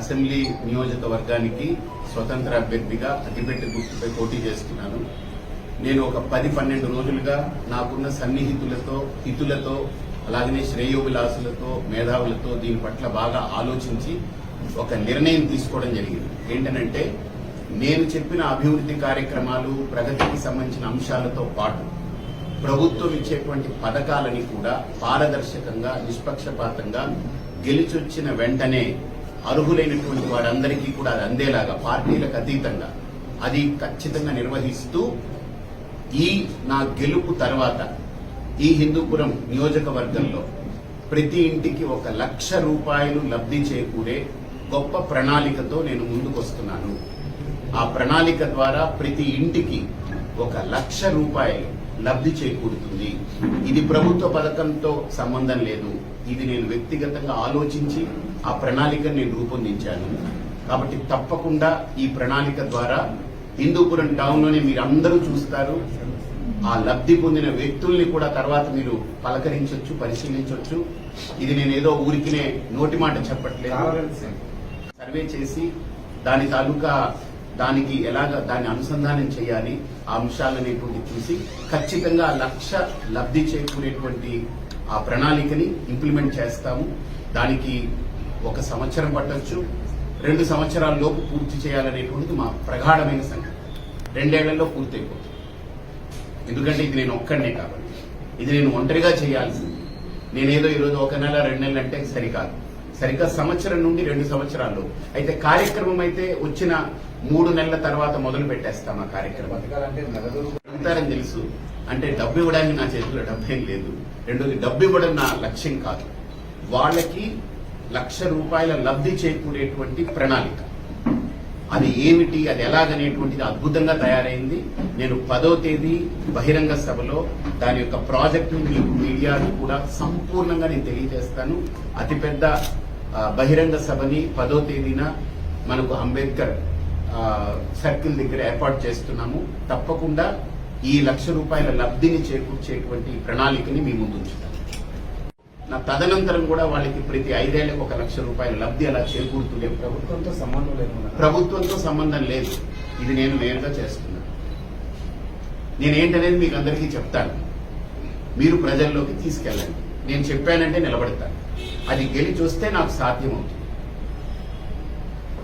Assembly నియోజకవర్గానికి స్వతంత్ర అభ్యర్థిగా అతిపెట్టి గుర్తుపై పోటీ చేస్తున్నాను. నేను ఒక పది పన్నెండు రోజులుగా నాకున్న సన్నిహితులతో హితులతో అలాగనే శ్రేయోవిలాసులతో మేధావులతో దీని పట్ల బాగా ఆలోచించి ఒక నిర్ణయం తీసుకోవడం జరిగింది. ఏంటనంటే నేను చెప్పిన అభివృద్ధి కార్యక్రమాలు ప్రగతికి సంబంధించిన అంశాలతో పాటు ప్రభుత్వం ఇచ్చేటువంటి పథకాలని కూడా పారదర్శకంగా నిష్పక్షపాతంగా గెలిచొచ్చిన వెంటనే అర్హులైనటువంటి వారందరికీ కూడా అది అందేలాగా పార్టీలకు అతీతంగా. అది ఖచ్చితంగా నిర్వహిస్తూ ఈ నా గెలుపు తర్వాత ఈ హిందూపురం నియోజకవర్గంలో ప్రతి ఇంటికి ఒక లక్ష రూపాయలు లబ్ధి చేకూరే గొప్ప ప్రణాళికతో నేను ముందుకొస్తున్నాను. ఆ ప్రణాళిక ద్వారా ప్రతి ఇంటికి ఒక లక్ష రూపాయలు లబ్ధి చేకూరుతుంది. ఇది ప్రభుత్వ పథకంతో సంబంధం లేదు. ఇది నేను వ్యక్తిగతంగా ఆలోచించి ఆ ప్రణాళికను నేను రూపొందించాను. కాబట్టి తప్పకుండా ఈ ప్రణాళిక ద్వారా హిందూపురం టౌన్లోనే మీరు అందరూ చూస్తారు. ఆ లబ్ధి పొందిన వ్యక్తుల్ని కూడా తర్వాత మీరు పలకరించవచ్చు పరిశీలించవచ్చు ఇది నేను ఏదో ఊరికినే నోటి మాట చెప్పట్లేదు. సర్వే చేసి దాని తాలూకా దానికి ఎలాగ దాన్ని అనుసంధానం చేయాలి ఆ అంశాలనేటువంటి చూసి ఖచ్చితంగా లక్ష లబ్ధి చేకూరేటువంటి ఆ ప్రణాళికని ఇంప్లిమెంట్ చేస్తాము. దానికి ఒక సంవత్సరం పట్టొచ్చు. రెండు సంవత్సరాల లోపు పూర్తి చేయాలనేటువంటిది మా ప్రగాఢమైన సంకల్పం. రెండేళ్ళలో పూర్తి అయిపోతుంది ఎందుకంటే ఇది నేను ఒక్కడనే కాబట్టి. ఇది నేను ఒంటరిగా చేయాల్సింది. నేనేదో ఈరోజు ఒక నెల రెండు నెలలు అంటే సరికాదు. సరిగ్గా సంవత్సరం నుండి రెండు సంవత్సరాలు. అయితే కార్యక్రమం అయితే వచ్చిన మూడు నెలల తర్వాత మొదలు పెట్టేస్తాం ఆ కార్యక్రమం. అడుగుతారని తెలుసు. అంటే డబ్బు ఇవ్వడానికి నా చేతిలో డబ్బు ఏం లేదు. రెండోది డబ్బు ఇవ్వడం నా లక్ష్యం కాదు. వాళ్ళకి లక్ష రూపాయల లబ్ధి చేకూరేటువంటి ప్రణాళిక. అది ఏమిటి అది ఎలాగనేటువంటిది అద్భుతంగా తయారైంది. నేను పదో తేదీ బహిరంగ సభలో దాని యొక్క ప్రాజెక్టు మీకు మీడియాకు కూడా సంపూర్ణంగా నేను తెలియజేస్తాను. అతిపెద్ద బహిరంగ సభని పదో తేదీన మనకు అంబేద్కర్ సర్కిల్ దగ్గర ఏర్పాటు చేస్తున్నాము. తప్పకుండా ఈ లక్ష రూపాయల లబ్ధిని చేకూర్చేటువంటి ప్రణాళికని మీ ముందు నా తదనంతరం కూడా వాళ్ళకి ప్రతి ఐదేళ్ళకు ఒక లక్ష రూపాయల లబ్ధి అలా ప్రభుత్వం ప్రభుత్వంతో సంబంధం లేకుండా ప్రభుత్వంతో సంబంధం లేదు. ఇది నేను నేరుగా చేస్తున్నాను నేనేంటనేది మీకు అందరికీ చెప్తాను. మీరు ప్రజల్లోకి తీసుకెళ్ళండి. నేను చెప్పానంటే నిలబడతాను. అది గెలిచి చూస్తే నాకు సాధ్యమవుతుంది.